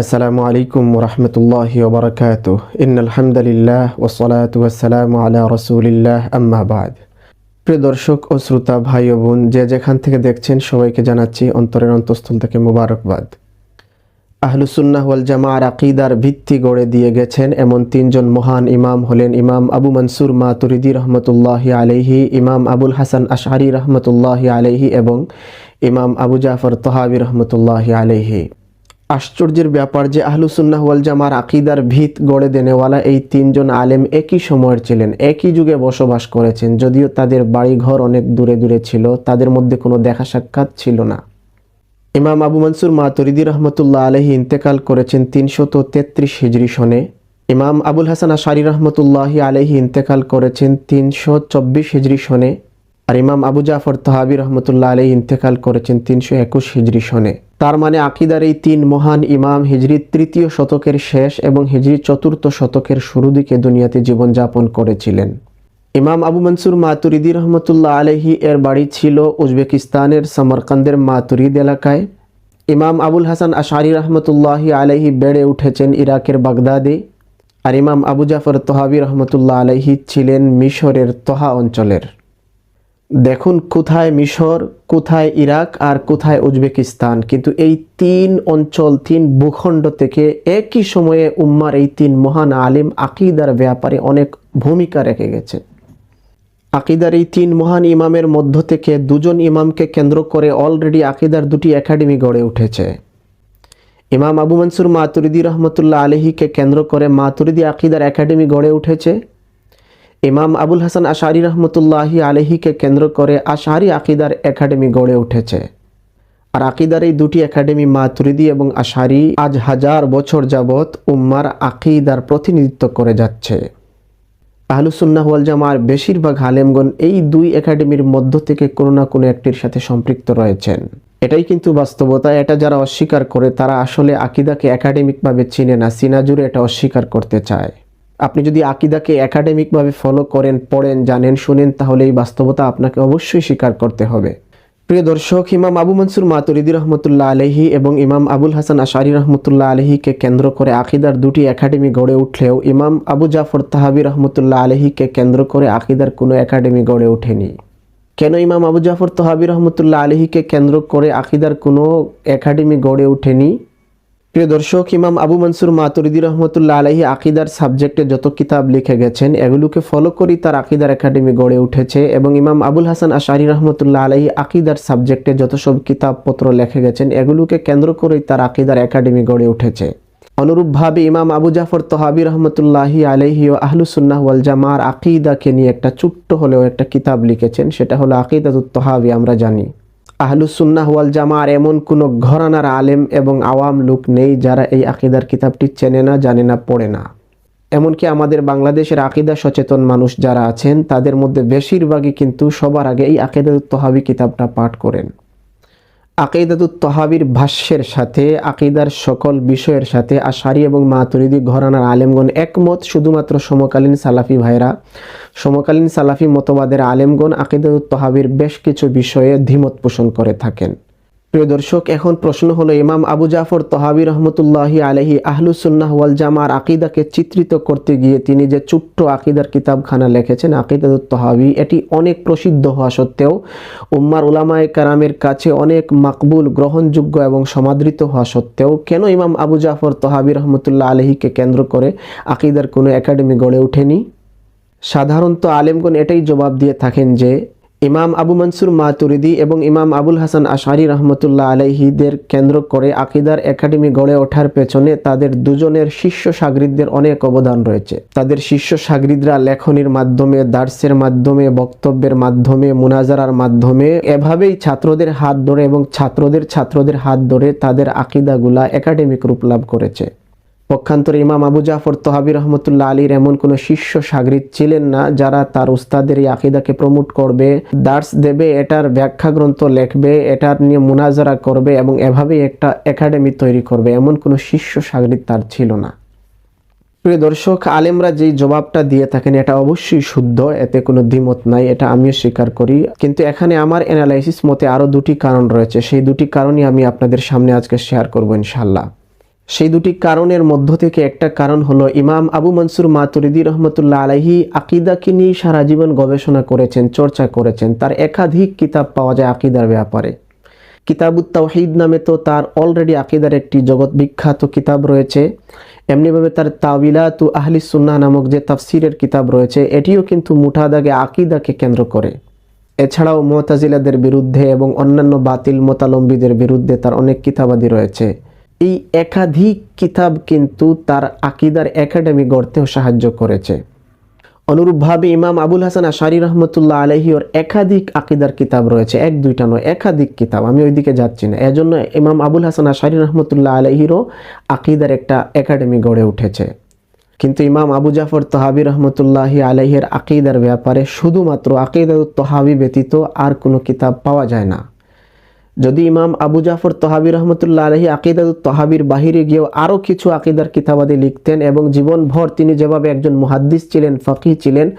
আসসালামু আলাইকুম রহমতুল্লাহি ওবরাকাত ইন আলহামদুলিল্লাহ ওসলাত ওয়াসালাম আলা রসুলিল্লাহ, আম্মা বাদ। প্রিয় দর্শক ও শ্রোতা, ভাই ও বোন, যে যেখান থেকে দেখছেন সবাইকে জানাচ্ছি অন্তরের অন্তঃস্থল থেকে মুবারকবাদ। আহলুসুন্নাহ ওয়াল জামার আকিদার ভিত্তি গড়ে দিয়ে গেছেন এমন তিনজন মহান ইমাম হলেন ইমাম আবু মনসুর মাতুরিদি রহমতুল্লাহি আলাইহি, ইমাম আবুল হাসান আশারি রহমতুল্লাহি আলাইহি এবং ইমাম আবু জাফর তহাবি রহমতুল্লাহি আলাইহি। আশ্চর্যের ব্যাপার যে আহলুসুন্নাহ ওয়াল জামার আকিদার ভিত গড়ে দেনেওয়ালা এই তিনজন আলেম একই সময়ের ছিলেন, একই যুগে বসবাস করেছেন, যদিও তাদের বাড়িঘর অনেক দূরে দূরে ছিল, তাদের মধ্যে কোনো দেখা সাক্ষাৎ ছিল না। ইমাম আবু মনসুর মাতুরিদি রহমতুল্লাহ আলহি ইন্তেকাল করেছেন তিনশত তেত্রিশ হিজরি সনে। ইমাম আবুল হাসান আশারি রহমতুল্লাহি আলহি ইন্তেকাল করেছেন তিনশো চব্বিশ হিজরি সনে। আর ইমাম আবু জাফর তহাবি রহমতুল্লাহ আলহি ইন্তেকাল করেছেন তিনশো একুশ হিজরি সনে। তার মানে আকিদার এই তিন মহান ইমাম হিজরির তৃতীয় শতকের শেষ এবং হিজরি চতুর্থ শতকের শুরু দিকে দুনিয়াতে জীবনযাপন করেছিলেন। ইমাম আবু মনসুর মাতুরিদি রহমতুল্লাহ আলহি এর বাড়ি ছিল উজবেকিস্তানের সমরকান্দের মাতুরিদ এলাকায়। ইমাম আবুল হাসান আশারি রহমতুল্লাহি আলহি বেড়ে উঠেছেন ইরাকের বাগদাদে আর ইমাম আবু জাফর তোহাবি রহমতুল্লাহ আলহি ছিলেন মিশরের তোহা অঞ্চলের। দেখুন কোথায় মিশর, কোথায় ইরাক আর কোথায় উজবেকিস্তান। কিন্তু এই তিন অঞ্চল, তিন ভূখণ্ড থেকে একই সময়ে উম্মার এই তিন মহান আলিম আকিদার ব্যাপারে অনেক ভূমিকা রেখে গেছে। আকিদার এই তিন মহান ইমামের মধ্য থেকে দুজন ইমামকে কেন্দ্র করে অলরেডি আকিদার দুটি একাডেমি গড়ে উঠেছে। ইমাম আবু মনসুর মাতুরিদি রহমতুল্লাহ আলহিকে কেন্দ্র করে মাতুরিদি আকিদার একাডেমি গড়ে উঠেছে। ইমাম আবুল হাসান আশারি রহমতুল্লাহি আলহিকে কেন্দ্র করে আশারি আকিদার একাডেমি গড়ে উঠেছে। আর আকিদার এই দুটি একাডেমি মাতুরিদি এবং আশারি আজ হাজার বছর যাবৎ উম্মার আকিদার প্রতিনিধিত্ব করে যাচ্ছে। আহলুসুন্নাহ ওয়াল জামার বেশিরভাগ আলেমগণ এই দুই একাডেমির মধ্য থেকে কোনো না কোনো একটির সাথে সম্পৃক্ত রয়েছেন। এটাই কিন্তু বাস্তবতা, এটা যারা অস্বীকার করে তারা আসলে আকিদাকে একাডেমিকভাবে চিনে না সিনাজুরে এটা অস্বীকার করতে চায়। আপনি যদি আকিদাকে একাডেমিকভাবে ফলো করেন, পড়েন, জানেন, শুনেন, তাহলে এই বাস্তবতা আপনাকে অবশ্যই স্বীকার করতে হবে। প্রিয় দর্শক, ইমাম আবু মনসুর মাতুরিদি রহমতুল্লাহ আলহি এবং ইমাম আবুল হাসান আশারি রহমতুল্লাহ আলহিকে কেন্দ্র করে আকিদার দুটি একাডেমি গড়ে উঠলেও ইমাম আবু জাফর তাহাবি রহমতুল্লাহ আলহিকে কেন্দ্র করে আকিদার কোনো একাডেমি গড়ে ওঠেনি। কেন ইমাম আবু জাফর তহাবি রহমতুল্লাহ আলহিকে কেন্দ্র করে আকিদার কোনো একাডেমি গড়ে ওঠেনি? প্রিয় দর্শক, ইমাম আবু মনসুর মাতুরিদি রহমতুল্লাহ আলহী আকিদার সাবজেক্টে যত কিতাব লিখে গেছেন, এগুলোকে ফলো করেই তার আকিদার একাডেমি গড়ে উঠেছে এবং ইমাম আবুল হাসান আশারি রহমতুল্লাহ আলহী আকিদার সাবজেক্টে যত সব কিতাবপত্র লেখে গেছেন, এগুলোকে কেন্দ্র করেই তার আকিদার একাডেমি গড়ে উঠেছে। অনুরূপভাবে ইমাম আবু জাফর তহাবি রহমতুল্লাহি আলহি ও আহলুসুল্লাহ ওয়াল জামার আকিদাকে নিয়ে একটা ছোট্ট হলেও একটা কিতাব লিখেছেন, সেটা হলো আকিদাতুত তহাবি, আমরা জানি। আহলুসুন্নাহ ওয়াল জামার এমন কোনো ঘরানার আলেম এবং আওয়াম লোক নেই যারা এই আকিদার কিতাবটি চেনে না, জানে না, পড়ে না। এমনকি আমাদের বাংলাদেশের আকিদা সচেতন মানুষ যারা আছেন, তাদের মধ্যে বেশিরভাগই কিন্তু সবার আগে এই আকিদাতুত তহাবি কিতাবটা পাঠ করেন। আকিদাতুত তহাবির ভাষ্যের সাথে, আকিদার সকল বিষয়ের সাথে আশারি এবং মাতুরিদি ঘরানার আলেমগণ একমত, শুধুমাত্র সমকালীন সালাফি ভাইরা সমকালীন সালাফি মতবাদের আলেমগণ আকিদাতুত তহাবির বেশ কিছু বিষয়ে দ্বিমত পোষণ করে থাকেন। প্রিয় দর্শক, এখন প্রশ্ন হলো, ইমাম আবু জাফর তহাবি রহমতুল্লাহি আলহি আহলুসুল্লাহ ওয়াল জামার আকিদাকে চিত্রিত করতে গিয়ে তিনি যে ছোট্ট আকিদার কিতাবখানা লিখেছেন, আকিদাতুত তহাবি, এটি অনেক প্রসিদ্ধ হওয়া সত্ত্বেও উম্মার উলামায় কারামের কাছে অনেক মাকবুল, গ্রহণযোগ্য এবং সমাদৃত হওয়া সত্ত্বেও কেন ইমাম আবু জাফর তহাবি রহমতুল্লাহ আলহিকে কেন্দ্র করে আকিদার কোনো একাডেমি গড়ে ওঠেনি? সাধারণত আলেমগণ এটাই জবাব দিয়ে থাকেন যে, ইমাম আবু মনসুর মাতুরিদি এবং ইমাম আবুল হাসান আশারি রহমতুল্লাহ আলাইহিদের কেন্দ্র করে আকিদার একাডেমি গড়ে ওঠার পেছনে তাদের দুজনের শিষ্য সাগরিদদের অনেক অবদান রয়েছে। তাদের শিষ্য সাগরিদরা লেখনির মাধ্যমে, দার্সের মাধ্যমে, বক্তব্যের মাধ্যমে, মুনাজারার মাধ্যমে এভাবেই ছাত্রদের হাত ধরে এবং ছাত্রদের ছাত্রদের হাত ধরে তাদের আকিদাগুলা একাডেমিক রূপ লাভ করেছে। পক্ষান্তরে ইমাম আবু জাফর তহাবি রহমতুল্লাহ আলীর এমন কোনো শিষ্য সাগরিদ ছিলেন না যারা তার উস্তাদের এই আকিদাকে প্রমোট করবে, দার্স দেবে, এটার ব্যাখ্যা গ্রন্থ লেখবে, এটার নিয়ে মুনাজারা করবে এবং এভাবেই একটা একাডেমি তৈরি করবে, এমন কোনো শিষ্য সাগরিদ তার ছিল না। প্রিয় দর্শক, আলেমরা যেই জবাবটা দিয়ে থাকেন, এটা অবশ্যই শুদ্ধ, এতে কোনো দ্বিমত নাই, এটা আমিও স্বীকার করি। কিন্তু এখানে আমার অ্যানালাইসিস মতে আরও দুটি কারণ রয়েছে, সেই দুটি কারণই আমি আপনাদের সামনে আজকে শেয়ার করব ইনশাল্লাহ সেই দুটি কারণের মধ্য থেকে একটা কারণ হলো ইমাম আবু মনসুর মাতুরিদি রহমতুল্লাহ আলাহি আকিদাকে নিয়ে সারা জীবন গবেষণা করেছেন, চর্চা করেছেন। তার একাধিক কিতাব পাওয়া যায় আকিদার ব্যাপারে। কিতাবুত তাওহিদ নামে তো তার অলরেডি আকিদার একটি জগৎ বিখ্যাত কিতাব রয়েছে। এমনিভাবে তার তাবিলা তু আহলি সুন্নাহ নামক যে তাফসিরের কিতাব রয়েছে, এটিও কিন্তু মুঠাদাগে আকিদাকে কেন্দ্র করে। এছাড়াও মোতাজিলাদের বিরুদ্ধে এবং অন্যান্য বাতিল মোতালম্বীদের বিরুদ্ধে তার অনেক কিতাবাদি রয়েছে। এই একাধিক কিতাব কিন্তু তার আকিদার একাডেমি গড়তেও সাহায্য করেছে। অনুরূপভাবে ইমাম আবুল হাসান আশারি রহমতুল্লাহ আলহিওর একাধিক আকিদার কিতাব রয়েছে। এক, দুইটা নয়, একাধিক কিতাব। আমি ওইদিকে যাচ্ছি না। এজন্য ইমাম আবুল হাসান আশারি রহমতুল্লাহ আলহিরও আকিদার একটা একাডেমি গড়ে উঠেছে। কিন্তু ইমাম আবু জাফর তহাবি রহমতুল্লাহি আলহের আকিদার ব্যাপারে শুধুমাত্র আকিদা তহাবি ব্যতীত আর কোনো কিতাব পাওয়া যায় না। যদি ইমাম আবু জাফর তহাবি রহমতুল্লাহ আলহী আকিদাত তহাবির বাহিরে গিয়েও আরও কিছু আকিদার কিতাবাদি লিখতেন এবং জীবনভর তিনি যেভাবে একজন মুহাদ্দিস ছিলেন ফকি ছিলেন,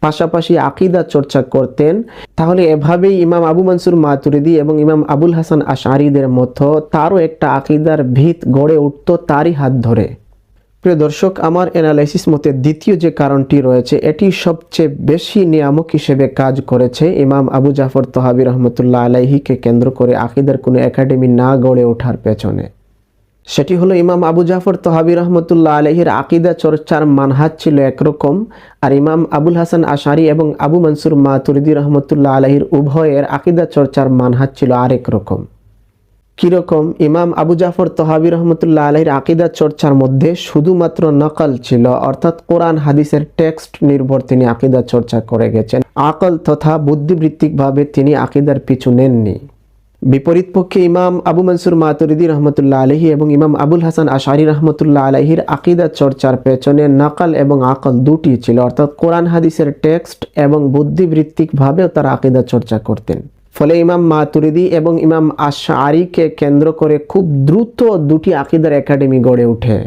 পাশাপাশি আকিদা চর্চা করতেন, তাহলে এভাবেই ইমাম আবু মনসুর মাতুরিদি এবং ইমাম আবুল হাসান আশারিদের মতো তারও একটা আকিদার ভিত গড়ে উঠত তারই হাত ধরে। প্রিয় দর্শক, আমার অ্যানালাইসিস মতে দ্বিতীয় যে কারণটি রয়েছে, এটি সবচেয়ে বেশি নিয়ামক হিসেবে কাজ করেছে ইমাম আবু জাফর তহাবি রহমতুল্লাহ আলাইহিকে কেন্দ্র করে আকিদার কোনো একাডেমি না গড়ে ওঠার পেছনে। সেটি হলো ইমাম আবু জাফর তহাবি রহমতুল্লাহ আলহির আকিদা চর্চার মানহাজ ছিল একরকম আর ইমাম আবুল হাসান আশারি এবং আবু মনসুর মাতুরিদি রহমতুল্লাহ আলহির উভয়ের আকিদা চর্চার মানহাজ ছিল আরেক রকম। কীরকম? ইমাম আবু জাফর তহাবি রহমতুল্লাহ আলহির আকিদা চর্চার মধ্যে শুধুমাত্র নকল ছিল, অর্থাৎ কোরআন হাদিসের টেক্সট নির্ভর তিনি আকিদা চর্চা করে গেছেন। আকল তথা বুদ্ধিবৃত্তিকভাবে তিনি আকিদার পিছু নেননি। বিপরীত পক্ষে ইমাম আবু মনসুর মাতুরিদি রহমতুল্লাহ আলহি এবং ইমাম আবুল হাসান আশারি রহমতুল্লাহ আলহির আকিদা চর্চার পেছনে নকল এবং আকল দুটি ছিল, অর্থাৎ কোরআন হাদিসের টেক্সট এবং বুদ্ধিবৃত্তিকভাবেও তারা আকিদা চর্চা করতেন। ফলে ইমাম মাতুরিদি এবং ইমাম আশারিকে কেন্দ্র করে খুব দ্রুত দুটি আকিদার একাডেমি গড়ে ওঠে।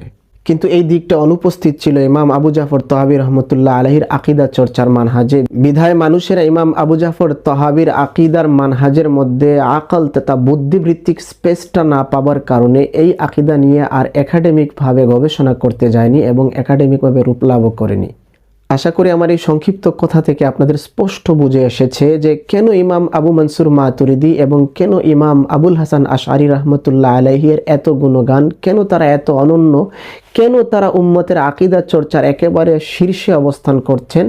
কিন্তু এই দিকটা অনুপস্থিত ছিল ইমাম আবু জাফর তহাবির রহমতুল্লাহ আলহির আকিদা চর্চার মানহাজে। বিধায় মানুষেরা ইমাম আবু জাফর তহাবির আকিদার মানহাজের মধ্যে আকল তথা বুদ্ধিবৃত্তিক স্পেসটা না পাবার কারণে এই আকিদা নিয়ে আর একাডেমিকভাবে গবেষণা করতে যায়নি এবং একাডেমিকভাবে রূপ লাভও করেনি। আশা করি আমার এই সংক্ষিপ্ত কথা থেকে আপনাদের স্পষ্ট বুঝে এসেছে যে কেন ইমাম আবু মনসুর মাতুরিদি এবং কেন ইমাম আবুল হাসান আশারি রহমতুল্লাহ আলহিয়ের এত গুণগান, কেন তারা এত অনন্য, কেন তারা উম্মতের আকিদা চর্চার একেবারে শীর্ষে অবস্থান করছেন?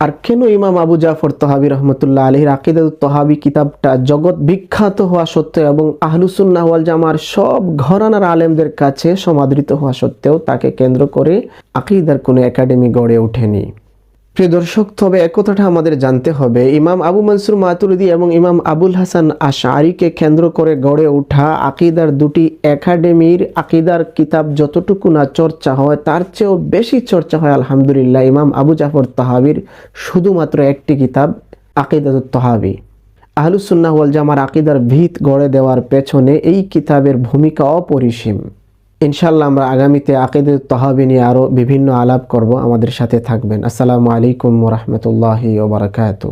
আর কেন ইমাম আবু জাফর তহাবি রহমতুল্লাহ আলহির আকিদাত তহাবি কিতাবটা জগৎ বিখ্যাত হওয়া সত্ত্বেও এবং আহলুসুল্লাহওয়াল জামার সব ঘরানার আলেমদের কাছে সমাদৃত হওয়া সত্ত্বেও তাকে কেন্দ্র করে আকিদার কোনো একাডেমি গড়ে ওঠেনি। প্রিয় দর্শক, তবে একথাটা আমাদের জানতে হবে। ইমাম আবু মনসুর মাতুরিদি এবং ইমাম আবুল হাসান আশারিকে কেন্দ্র করে গড়ে ওঠা আকিদার দুটি একাডেমির আকিদার কিতাব যতটুকু না চর্চা হয়, তার চেয়েও বেশি চর্চা হয় আলহামদুলিল্লাহ। ইমাম আবু জাফর তাহাবির শুধুমাত্র একটি কিতাব আকিদাত তহাবি। আহলুসুল্লাহ জামার আকিদার ভিত গড়ে দেওয়ার পেছনে এই কিতাবের ভূমিকা অপরিসীম। ইনশাল্লাহ আমরা আগামীতে আকিদ তহাবি নিয়ে আরও বিভিন্ন আলাপ করব। আমাদের সাথে থাকবেন। আসসালামু আলাইকুম রহমতুল্লাহি ওবরাকাতু